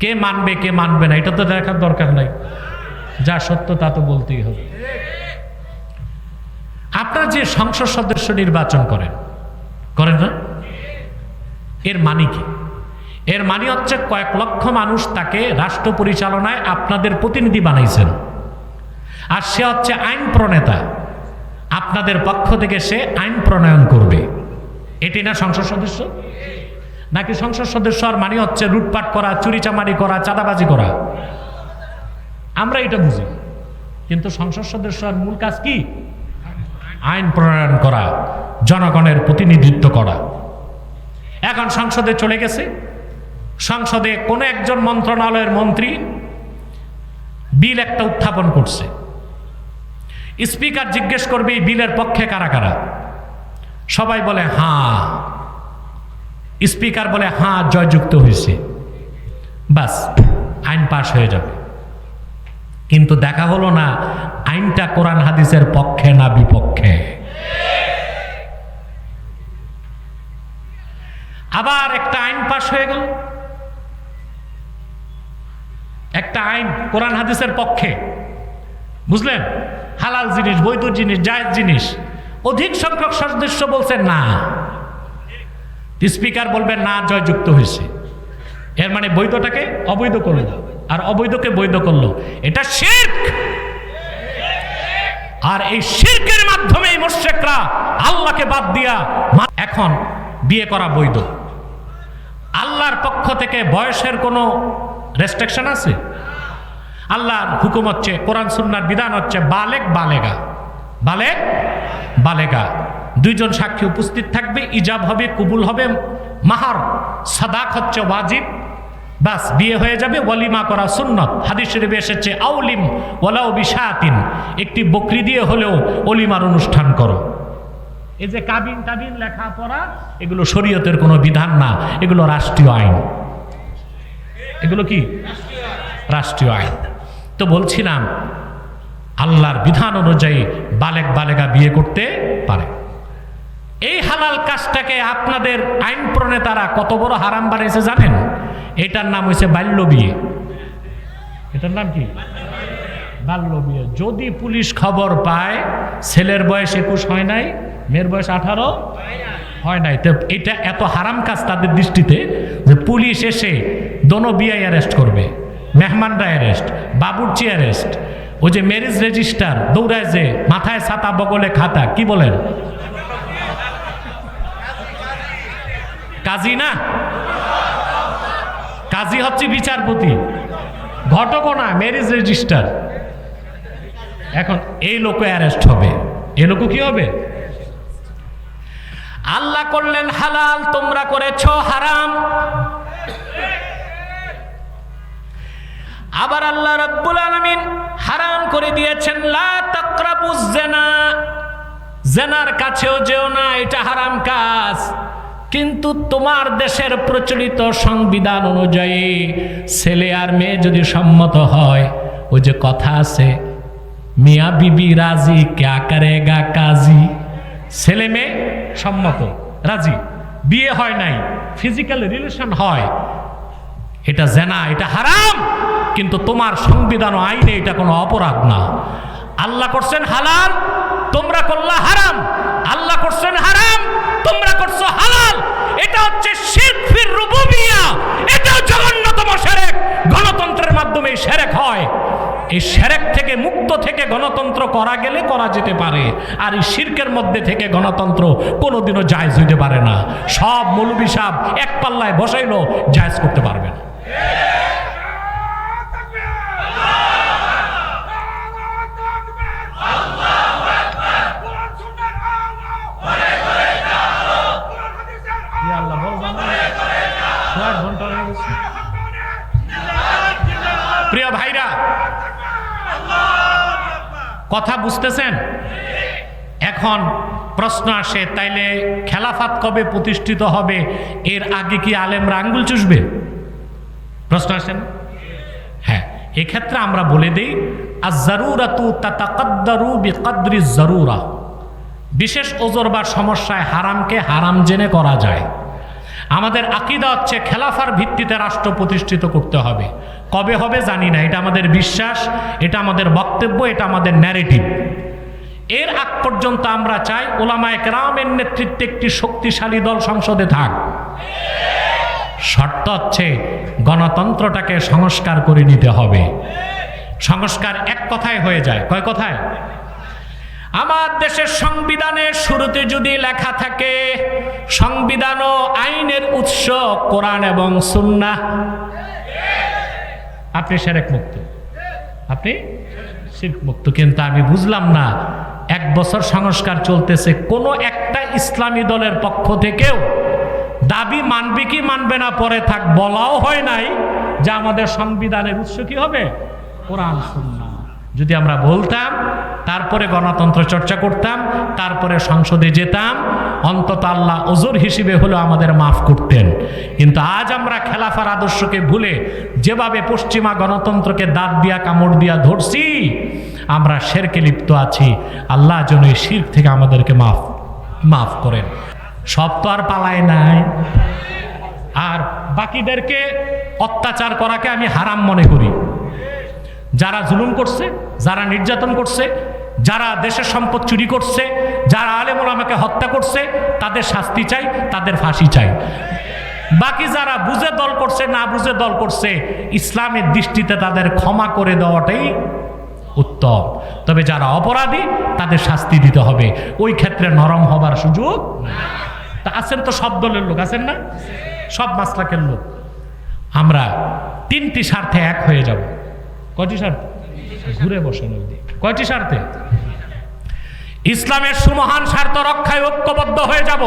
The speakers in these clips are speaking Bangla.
কে মানবে কে মানবে না, এটা তো দেখার দরকার নাই। যা সত্য তা তো বলতেই হবে। আপনারা যে সংসদ সদস্য নির্বাচন করেন করেন না? এর মানে কি? এর মানে হচ্ছে কয়েক লক্ষ মানুষ তাকে রাষ্ট্র পরিচালনায় আপনাদের প্রতিনিধি বানাইছেন। আর সে হচ্ছে আইন প্রণেতা। আপনাদের পক্ষ থেকে সে আইন প্রণয়ন করবে। এটি না সংসদ সদস্য? নাকি সংসদ সদস্য আর মানে হচ্ছে লুটপাট করা, চুরিচামারি করা, চাঁদাবাজি করা? আমরা এটা বুঝি। কিন্তু সংসদ সদস্যর মূল কাজ কি? আইন প্রণয়ন করা, জনগণের প্রতিনিধিত্ব করা। এখন সংসদে চলে গেছে। সংসদে কোনো একজন মন্ত্রণালয়ের মন্ত্রী বিল একটা উত্থাপন করছে। স্পিকার জিজ্ঞেস করবে, এই বিলের পক্ষে কারা কারা? সবাই বলে, হাঁ। স্পিকার বলে হাঁ জয়যুক্ত হয়েছে। বাস, আইন পাশ হয়ে যাবে। কিন্তু দেখা হলো না, আইনটা কোরআন হাদিসের পক্ষে না বিপক্ষে। আবার একটা আইন পাশ হয়ে গেল। একটা আইন কোরআন হাদিসের পক্ষে। বুঝলেন? হালাল জিনিস, বৈধ জিনিস, জায়েজ জিনিস। অধিক সংখ্যক সদস্য বলছেন না। স্পিকার বলবেন না, জয়যুক্ত হয়েছে। এর মানে বৈধটাকে অবৈধ করল। আর অবৈধকে বৈধ করল। এটা শির্ক! আর এই শির্কের মাধ্যমে এই মোশেকরা আল্লাহকে বাদ দিয়া এখন বিয়ে করা বৈধ। আল্লাহর পক্ষ থেকে বয়সের কোনো রেস্ট্রিকশন আছে? আল্লাহর হুকুম হচ্ছে, কোরআন সুন্নার বিধান হচ্ছে, বালেক বালেগা। বালেক বালেগা। দুইজন সাক্ষী উপস্থিত থাকবে, ইজাব হবে, কবুল হবে, মাহার, সাদাক হচ্ছে ওয়াজিব। বাস, বিয়ে হয়ে যাবে, ওয়ালিমা করা সুন্নত। হাদিস শরীফে এসেছে, আউলিম ওয়ালাউ বিশাতিন। একটি বকরি দিয়ে হলেও অলিমার অনুষ্ঠান করো। এই যে কাবিন টাবিন লেখাপড়া, এগুলো শরীয়তের কোনো বিধান না, এগুলো রাষ্ট্রীয় আইন। এগুলো কি? রাষ্ট্রীয় আইন। তো বলছিলাম, আল্লাহর বিধান অনুযায়ী বালেক বালেগা বিয়ে করতে পারে। এই হালাল কাজটাকে আপনাদের আইন প্রণেতারা কত বড় হারাম বানিয়েছে জানেন? এটার নাম হয়েছে বাল্য বিয়ে এটার নাম কি? বাল্য বিয়ে যদি পুলিশ খবর পায়, ছেলের বয়স একুশ হয় নাই, মেয়ের বয়স আঠারো হয় নাই। তো এটা এত হারাম কাজ তাদের দৃষ্টিতে যে পুলিশ এসে দোনো বিয়াই অ্যারেস্ট করবে মেহমানরা অ্যারেস্ট, বাবুর্চি অ্যারেস্ট। ওই যে ম্যারেজ রেজিস্টার দৌড়ায় যে মাথায় ছাতা বগলে খাতা, কি বলেন? কাজী না? কাজী হচ্ছে বিচারপতি। ঘটকও না ম্যারেজ রেজিস্টার এখন এই লোক অ্যারেস্ট হবে। এই লোক কি হবে? আল্লাহ করলেন হালাল, তোমরা করেছ হারাম। আবার আল্লাহ রাব্বুল আলামিন হারাম করে দিয়েছেন, লা জেনা। জেনার কাছেও যেও না, এটা হারাম কাজ। কিন্তু তোমার দেশের প্রচলিত সংবিধান অনুযায়ী ছেলে আর মেয়ে যদি সম্মত হয় ওই যে কথা আছে, মিয়া বিবি রাজি, ক্যা করেগা কাজী? ছেলে মেয়ে সম্মত, রাজি। বিয়ে হয় নাই ফিজিক্যাল রিলেশন হয়। এটা জেনা, এটা হারাম, কিন্তু তোমার সংবিধান ও আইনে এটা কোনো অপরাধ না। আল্লাহ করছেন হালাল, তোমরা করলা হারাম। আল্লাহ করছেন হারাম। এটা হচ্ছে শিল্পীর রুবুবিয়া। এটাও জঘন্যতম সেরেক। গণতন্ত্রের মাধ্যমে সেরেক হয়। এই সেরেক থেকে মুক্ত থেকে গণতন্ত্র করা গেলে করা যেতে পারে। আর এই শির্কের মধ্যে থেকে গণতন্ত্র কোনোদিনও জায়জ হইতে পারে না। সব মৌলবি সাহ এক পাল্লায় বসাইলো, জায়জ করতে পারবে না। কথা বুঝতেছেন? এখন প্রশ্ন আসে, তাইলে খেলাফাত কবে প্রতিষ্ঠিত হবে? এর আগে কি আলেমরা আঙ্গুল চুষবে? প্রশ্ন আসেন হ্যাঁ এক্ষেত্রে আমরা বলে দিই আর জারুরাতু তাতাকাদ্দারু বিকদ্রি জারুরা। বিশেষ ওজর বা সমস্যায় হারামকে হারাম জেনে করা যায়। আমাদের আকিদা হচ্ছে খেলাফার ভিত্তিতে রাষ্ট্র প্রতিষ্ঠিত করতে হবে। কবে হবে জানি না, এটা আমাদের বিশ্বাস, এটা আমাদের বক্তব্য, এটা আমাদের ন্যারেটিভ এর আগ পর্যন্ত আমরা চাই ওলামা একরামের নেতৃত্বে একটি শক্তিশালী দল সংসদে থাক। শর্ত হচ্ছে গণতন্ত্রটাকে সংস্কার করে নিতে হবে। সংস্কার এক কথায় হয়ে যায়। কয় কথায়? আমার দেশের সংবিধানের শুরুতে যদি লেখা থাকে সংবিধান ও আইনের উৎস, কোরআন এবং সুন্নাহ। আপনি সেরেক মুক্ত। আপনি মুক্ত। কিন্তু আমি বুঝলাম না, এক বছর সংস্কার চলতেছে, কোনো একটা ইসলামী দলের পক্ষ থেকেও দাবি মানবে কি মানবে না, পরে থাক, বলাও হয় নাই যে আমাদের সংবিধানের উৎস কি হবে? কোরআন, সুন্নাহ। যদি আমরা বলতাম তারপরে গণতন্ত্র চর্চা করতাম, তারপরে সংসদে যেতাম, অন্তত আল্লাহ ওজোর হিসেবে হলেও আমাদের মাফ করতেন। কিন্তু আজ আমরা খেলাফার আদর্শকে ভুলে যেভাবে পশ্চিমা গণতন্ত্রকে দাঁত দিয়া, কামড় দিয়া ধরছি, আমরা শেরকে লিপ্ত আছি। আল্লাহ যেন এই শির থেকে আমাদেরকে মাফ মাফ করেন। সব তো আর পালায় নাই। আর বাকিদেরকে অত্যাচার করাকে আমি হারাম মনে করি। যারা জুলুম করছে, যারা নির্যাতন করছে যারা দেশের সম্পদ চুরি করছে, যারা আলেমুল আমাকে হত্যা করছে, তাদের শাস্তি চাই, তাদের ফাঁসি চাই। বাকি যারা বুঝে দল করছে, না বুঝে দল করছে, ইসলামের দৃষ্টিতে তাদের ক্ষমা করে দেওয়াটাই উত্তম। তবে যারা অপরাধী, তাদের শাস্তি দিতে হবে। ওই ক্ষেত্রে নরম হবার সুযোগ তা আছেন তো সব দলের লোক, আছেন না? সব মাসলাকের লোক। আমরা তিনটি স্বার্থে এক হয়ে যাব। কয়টি স্বার্থে? ঘুরে বসেন ওই দিক। কয়টি স্বার্থে? ইসলামের সুমহান স্বার্থ রক্ষায় ঐক্যবদ্ধ হয়ে যাব।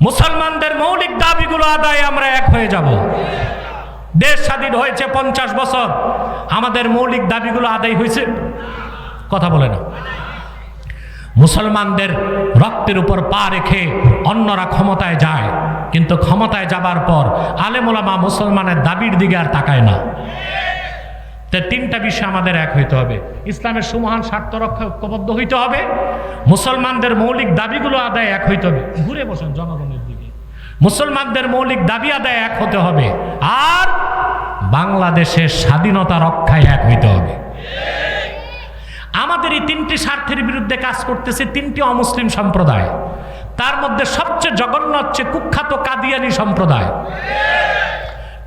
মুসলমানদের মৌলিক দাবিগুলো আদায়ে আমরা এক হয়ে যাব। দেশ স্বাধীন হয়েছে পঞ্চাশ বছর। আমাদের মৌলিক দাবিগুলো আদায় হয়েছে। কথা বলে না। মুসলমানদের রক্তের উপর পা রেখে অন্যরা ক্ষমতায় যায়, কিন্তু ক্ষমতায় যাবার পর আলেমোলামা মুসলমানের দাবির দিকে আর তাকায় না। তা তিনটা বিষয় আমাদের এক হইতে হবে। ইসলামের সুমহান স্বার্থ রক্ষা ঐক্যবদ্ধ হইতে হবে। মুসলমানদের মৌলিক দাবিগুলো আদায় এক হইতে হবে। ঘুরে বসেন জনগণের দিকে। মুসলমানদের মৌলিক দাবি আদায় এক হতে হবে। আর বাংলাদেশের স্বাধীনতা রক্ষায় এক হইতে হবে। আমাদের এই তিনটি স্বার্থের বিরুদ্ধে কাজ করতেছে তিনটি অমুসলিম সম্প্রদায়। তার মধ্যে সবচেয়ে জঘন্য হচ্ছে কুখ্যাত কাদিয়ানি সম্প্রদায়।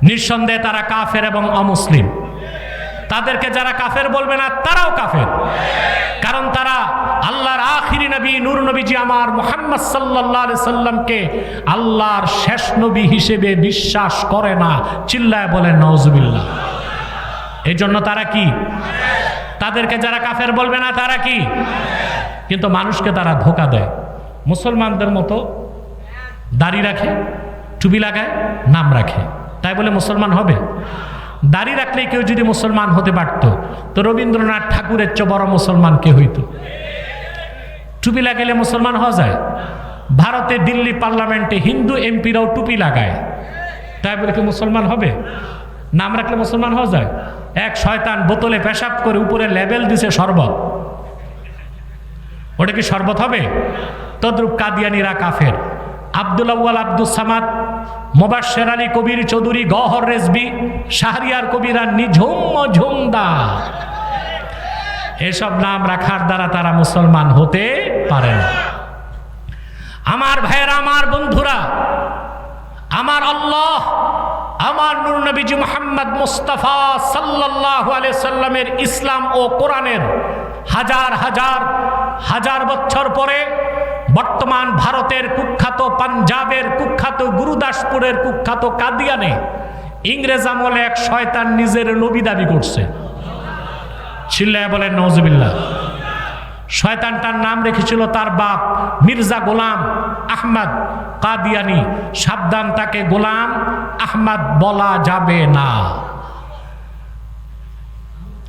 নিঃসন্দেহে তারা কাফের এবং অমুসলিম। তাদেরকে যারা কাফের বলবে না, তারাও কাফের। কারণ তারা আল্লাহর আখিরি নবী, নূর নবীজি আমার মোহাম্মদ সাল্লাহ সাল্লামকে আল্লাহর শেষ নবী হিসেবে বিশ্বাস করে না, চিল্লায় বলেন নওজুবিল্লাহ এই জন্য তারা কি? তাদেরকে যারা কাফের বলবে না, তারা কি? কিন্তু মানুষকে তারা ধোকা দেয়। মুসলমানদের মতো দাড়ি রাখে, টুপি লাগায়, নাম রাখে। তাই বলে মুসলমান হবে? দাড়ি রাখলে কেউ যদি মুসলমান হতে পারত, তো রবীন্দ্রনাথ ঠাকুরের চেয়ে বড় মুসলমান কে হইতো? টুপি লাগাইলে মুসলমান হওয়া যায়? ভারতে দিল্লি পার্লামেন্টে হিন্দু এমপিরাও টুপি লাগায়। তাই বলে কি মুসলমান হবে? নাম রাখলে মুসলমান হওয়া যায়? এক শয়তান বোতলে পেশাব করে উপরে লেবেল দিছে শরবত। ওটা কি শরবত হবে? তদ্রুপ কাদিয়ানিরা কাফের। আব্দুল আউ্য়াল আব্দুল সামাদ মোবাশ্বের আলী কবির চৌধুরী, গহর রেজবি, শাহরিয়ার কবিরা নিঝুম ঝুমদা এসব নাম রাখার দ্বারা তারা মুসলমান হতে পারে না। আমার ভাইয়েরা, আমার বন্ধুরা, আমার আল্লাহ, আমার নূর নবীজি মোহাম্মদ মুস্তাফা আলাইহি সাল্লামের ইসলাম ও কোরআনের হাজার হাজার হাজার বছর পরে বর্তমান ভারতের কুখ্যাত পাঞ্জাবের কুখ্যাত গুরুদাসপুরের কুখ্যাত কাদিয়ানে ইংরেজ আমলে এক শয়তান নিজের নবী দাবি করছে। চিল্লায় বলেন নজবিল্লা শয়তানটার নাম রেখেছিল তার বাপ মির্জা গোলাম আহমদ কাদিয়ানি। সাবধান, তাকে গোলাম আহমদ বলা যাবে না।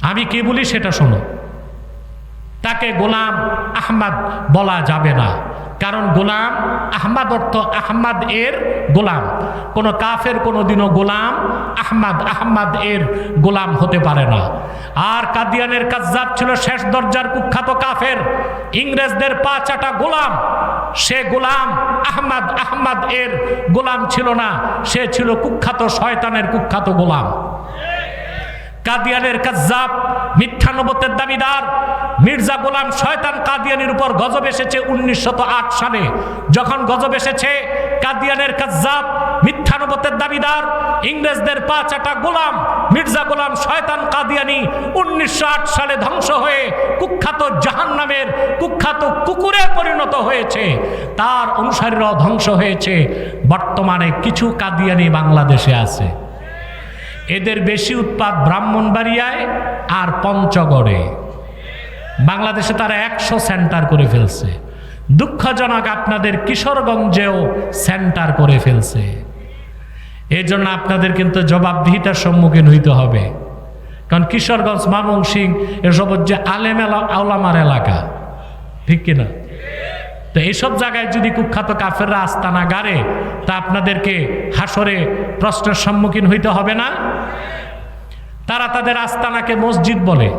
আমি কে বলি সেটা শোনো। তাকে গোলাম আহমদ বলা যাবে না। কারণ গোলাম আহমাদ অর্থ আহমাদ এর গোলাম। কোনো কাফের কোনো দিনও গোলাম আহমাদ আহমাদ এর গোলাম হতে পারে না। আর কাদিয়ানের কাজ্জাব ছিল শেষ দরজার কুখ্যাত কাফের। ইংরেজদের পা চাটা গোলাম। সে গোলাম আহমাদ আহমাদ এর গোলাম ছিল না। সে ছিল কুখ্যাত শয়তানের কুখ্যাত গোলাম। কাদিয়ানের কাজ্জাব, মিথ্যা নবতের দাবিদার, মির্জা গোলাম শয়তান কাদিয়ানির উপর গজব এসেছে উনিশশো আট সালে। যখন গজব এসেছে, কাদিয়ানের কাজ্জাব, মিথ্যা নবতের দাবিদার, ইংরেজদের পা চাটা গোলাম, মির্জা গোলাম শয়তান কাদিয়ানি উনিশশো আট সালে ধ্বংস হয়ে কুখ্যাত জাহান নামের কুখ্যাত কুকুরে পরিণত হয়েছে। তার অনুসারীরাও ধ্বংস হয়েছে। বর্তমানে কিছু কাদিয়ানি বাংলাদেশে আছে। এদের বেশি উৎপাদ ব্রাহ্মণবাড়িয়ায় আর পঞ্চগড়ে। বাংলাদেশে তারা একশো সেন্টার করে ফেলছে। দুঃখজনক আপনাদের কিশোরগঞ্জেও সেন্টার করে ফেলছে। এই জন্য আপনাদের কিন্তু জবাবদিহিতার সম্মুখীন হইতে হবে। কারণ কিশোরগঞ্জ ময়মনসিং এসব হচ্ছে আলেম আওলামার এলাকা। ঠিক কিনা? তো এইসব জায়গায় যদি কুখ্যাত কাফেররা আস্তানা গাড়ে, তা আপনাদেরকে হাসরে প্রশ্নের সম্মুখীন হইতে হবে না। তারা তাদের আস্তানাকে মসজিদ বলে।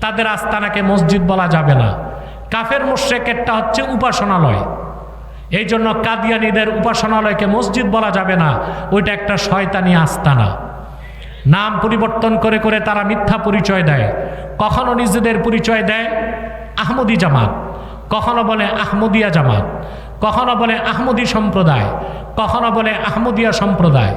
তাদের আস্তানাকে মসজিদ বলা যাবে না। কাফের মুশ্রেকেরটা হচ্ছে উপাসনালয়। এই জন্য কাদিয়ানিদের উপাসনালয়কে মসজিদ বলা যাবে না। ওইটা একটা শয়তানি আস্তানা। নাম পরিবর্তন করে করে তারা মিথ্যা পরিচয় দেয়। কখনো নিজেদের পরিচয় দেয় আহমদি জামাত। কখনো বলে আহমদিয়া জামাত। কখনো বলে আহমদি সম্প্রদায়। কখনো বলে আহমদিয়া সম্প্রদায়।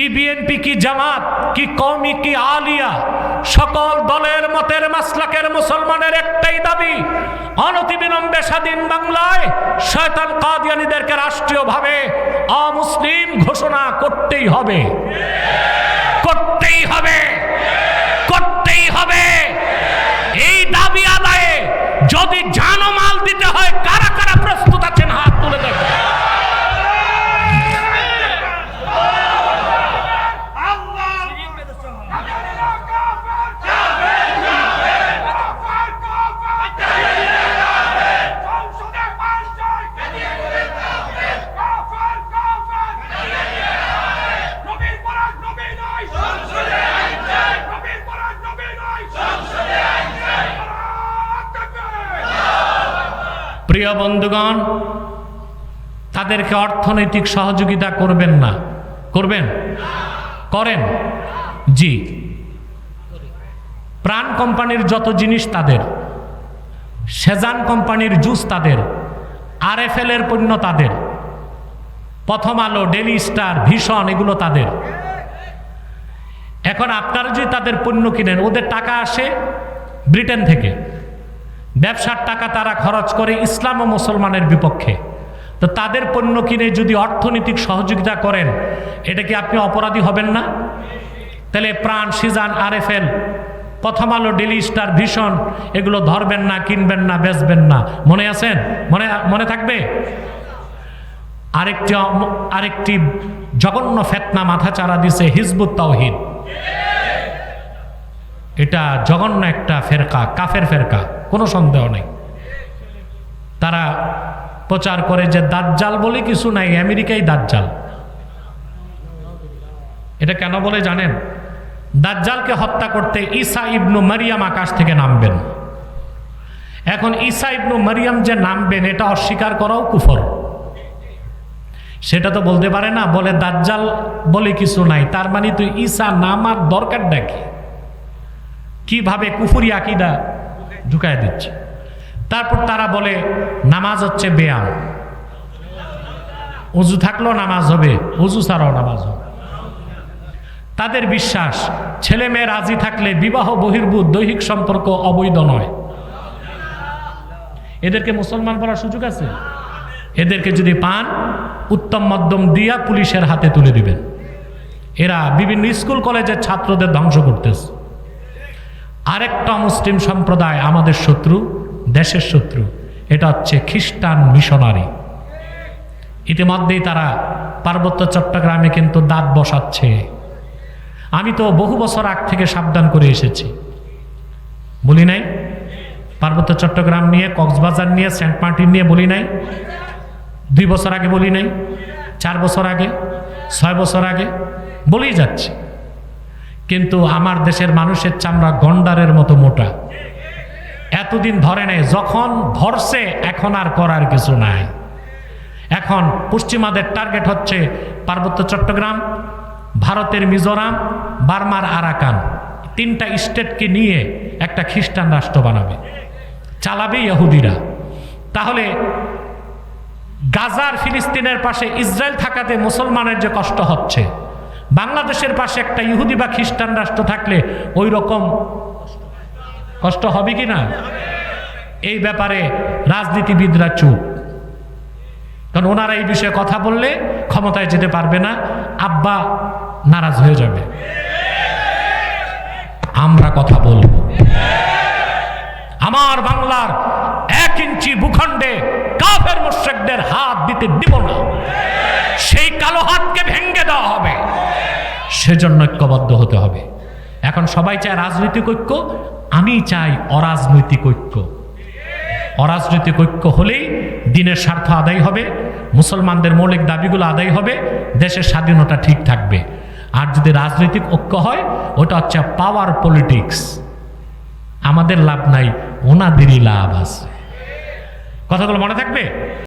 কি বিএনপি কি জামাত, কি কৌমি কি আলিয়া, সকল দলের মতের মাসলাকের মুসলমানের একটাই দাবি, অনতিবিলম্বে স্বাধীন বাংলায় শয়তান কাদিয়ানিদেরকে রাষ্ট্রীয়ভাবে অমুসলিম ঘোষণা করতেই হবে। করতেই হবে। করতেই হবে। এই দাবি আদায়ে যদি জানমাল দিতে হয় প্রিয় বন্ধুগণ, তাদেরকে অর্থনৈতিক সহযোগিতা করবেন না। করবেন? করেন। জি। প্রাণ কোম্পানির যত জিনিস তাদের, সেজান কোম্পানির জুস তাদের আর এফ এর পণ্য তাদের, প্রথম আলো ডেলি স্টার, ভীষণ এগুলো তাদের। এখন আপনারা যদি তাদের পণ্য কিনেন, ওদের টাকা আসে ব্রিটেন থেকে। ব্যবসার টাকা তারা খরচ করে ইসলাম ও মুসলমানের বিপক্ষে। তো তাদের পণ্য কিনে যদি অর্থনৈতিক সহযোগিতা করেন, এটা কি আপনি অপরাধী হবেন না? তাহলে প্রাণ সিজান আরএফএল প্রথম আলো ডেলি স্টার ভীষণ এগুলো ধরবেন না, কিনবেন না, বেচবেন না। মনে আছেন? মনে মনে থাকবে? আরেকটি আরেকটি জঘন্য ফেতনা মাথা চারা দিছে হিজবুত তাওহিদ। এটা জঘন্য একটা ফেরকা, কাফের ফেরকা, কোনো সন্দেহ নেই। তারা প্রচার করে যে দাজ্জাল বলে কিছু নাই, আমেরিকাই দাজ্জাল। এটা কেন বলে জানেন? দাজ্জালকে হত্যা করতে ঈসা ইবনু মারিয়াম আকাশ থেকে নামবেন। এখন ঈসা ইবনু মারিয়াম যে নামবেন, এটা অস্বীকার করাও কুফর। সেটা তো বলতে পারে না, বলে দাজ্জাল বলে কিছু নাই, তার মানে তুই ঈসা নামার দরকার ডাকি কীভাবে কুফুরি আকিদা ঢুকায় দিচ্ছে? তারপর তারা বলে, নামাজ হচ্ছে ব্যায়াম। উজু থাকলেও নামাজ হবে উজু ছাড়াও নামাজ হবে। তাদের বিশ্বাস, ছেলে মেয়ে রাজি থাকলে বিবাহ, বহির্ভূত, দৈহিক সম্পর্ক অবৈধ নয়। এদেরকে মুসলমান বলার সুযোগ আছে? এদেরকে যদি পান, উত্তম মধ্যম দিয়া পুলিশের হাতে তুলে দিবেন। এরা বিভিন্ন স্কুল, কলেজের ছাত্রদের ধ্বংস করতেছে। আরেকটা মুসলিম সম্প্রদায় আমাদের শত্রু, দেশের শত্রু। এটা হচ্ছে খ্রিস্টান মিশনারি। ইতিমধ্যেই তারা পার্বত্য চট্টগ্রামে কিন্তু দাঁত বসাচ্ছে। আমি তো বহু বছর আগ থেকে সাবধান করে এসেছি। বলি নাই? পার্বত্য চট্টগ্রাম নিয়ে, কক্সবাজার নিয়ে, সেন্ট মার্টিন নিয়ে বলি নাই? দুই বছর আগে বলি নাই? চার বছর আগে? ছয় বছর আগে? বলেই যাচ্ছি। কিন্তু আমার দেশের মানুষের চামড়া গন্ডারের মতো মোটা। এতদিন ধরে নেই, যখন ধরছে, এখন আর করার কিছু নাই। এখন পশ্চিমাদের টার্গেট হচ্ছে পার্বত্য চট্টগ্রাম, ভারতের মিজোরাম, বার্মার আরাকান। তিনটা স্টেটকে নিয়ে একটা খ্রিস্টান রাষ্ট্র বানাবে। চালাবে ইহুদিরা। তাহলে গাজার ফিলিস্তিনের পাশে ইসরায়েল থাকাতে মুসলমানের যে কষ্ট হচ্ছে বাংলাদেশের পাশে একটা ইহুদি বা খ্রিস্টান রাষ্ট্র থাকলে ওই রকম কষ্ট হবে কি না? এই ব্যাপারে রাজনীতিবিদরা চুপ। কারণ ওনারা এই বিষয়ে কথা বললে ক্ষমতায় যেতে পারবে না, আব্বা নারাজ হয়ে যাবে। আমরা কথা বলব। আমার বাংলার এক ইঞ্চি ভূখণ্ডে সেজন্য ঐক্যবদ্ধ হতে হবে। এখন সবাই চায় রাজনৈতিক ঐক্য, আমি চাই অরাজনৈতিক ঐক্য। অরাজনৈতিক ঐক্য হলেই দিনের স্বার্থ আদায় হবে, মুসলমানদের মৌলিক দাবিগুলো আদায় হবে, দেশের স্বাধীনতা ঠিক থাকবে। আর যদি রাজনৈতিক ঐক্য হয়, ওটা হচ্ছে পাওয়ার পলিটিক্স আমাদের লাভ নাই, ওনাদেরই লাভ আছে। কথাগুলো মনে থাকবে?